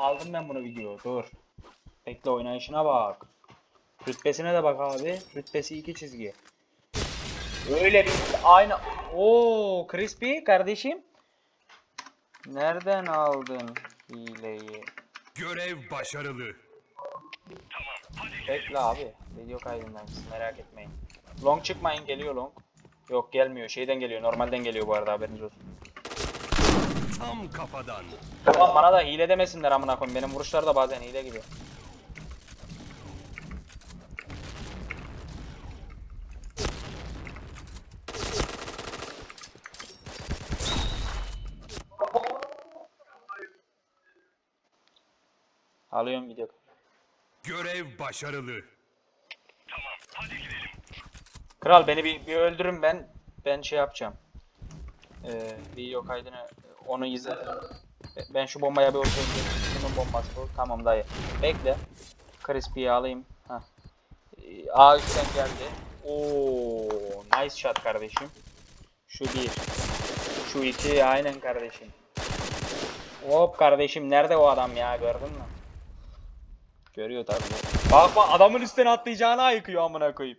aldım ben bunu video. Dur. Bekle oynayışına bak. Rütbesine de bak abi. Rütbesi iki çizgi. Öyle bir aynı. Oo, Crispy kardeşim. Nereden aldın hileyi? Görev başarılı. Bekle abi. Video kaydından siz merak etmeyin. Long çıkmayın geliyor long. Yok gelmiyor. Şeyden geliyor. Normalden geliyor bu arada haberiniz olsun. Tam kafadan. Tamam bana da hile demesinler amına koyayım. Benim vuruşlar da bazen hile gibi. Alıyorum video. Görev başarılı. Kral beni bir, bir öldürün ben ben şey yapacağım. Ee, video kaydını onu izle. Ben şu bombaya bir oturayım. Bunun bombası bu. Tamam dayı. Bekle. Crispy'yi alayım. Heh. Ee, A üstten geldi. Oo, nice shot kardeşim. Şu bir. Şu iki aynen kardeşim. Hop kardeşim nerede o adam ya gördün mü? Görüyor tabii. Bak bak adamın üstüne atlayacağını ayıkıyor amına koyayım.